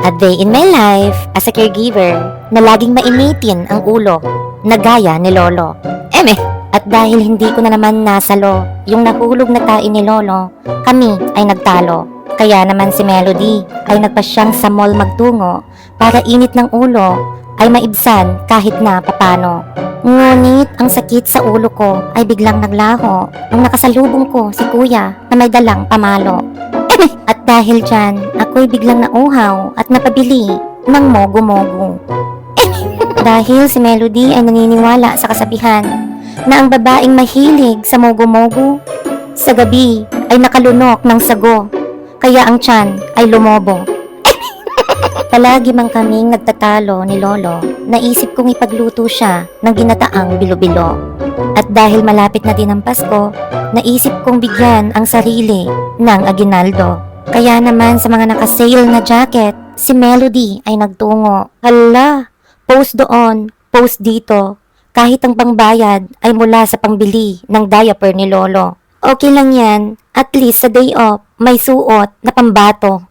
A day in my life as a caregiver na laging mainitin ang ulo na gaya ni Lolo. Eme! At dahil hindi ko na naman nasalo yung nahulog na tae ni Lolo, kami ay nagtalo. Kaya naman si Melody ay nagpasyang sa mall magtungo para init ng ulo ay maibsan kahit na papano. Ngunit ang sakit sa ulo ko ay biglang naglaho nung nakasalubong ko si kuya na may dalang pamalo. At dahil dyan, ako'y biglang nauhaw at napabili ng mogo-mogo. Dahil si Melody ay naniniwala sa kasabihan na ang babaeng mahilig sa mogo-mogo sa gabi ay nakalunok ng sago kaya ang tiyan ay lumobo. Palagi man kaming nagtatalo ni Lolo, naisip kong ipagluto siya ng ginataang bilo-bilo. At dahil malapit na din ang Pasko, naisip kong bigyan ang sarili ng aginaldo. Kaya naman sa mga nakasale na jacket, si Melody ay nagtungo. Hala, post doon, post dito. Kahit ang pangbayad ay mula sa pangbili ng diaper ni Lolo. Okay lang yan, at least sa day off, may suot na pambato.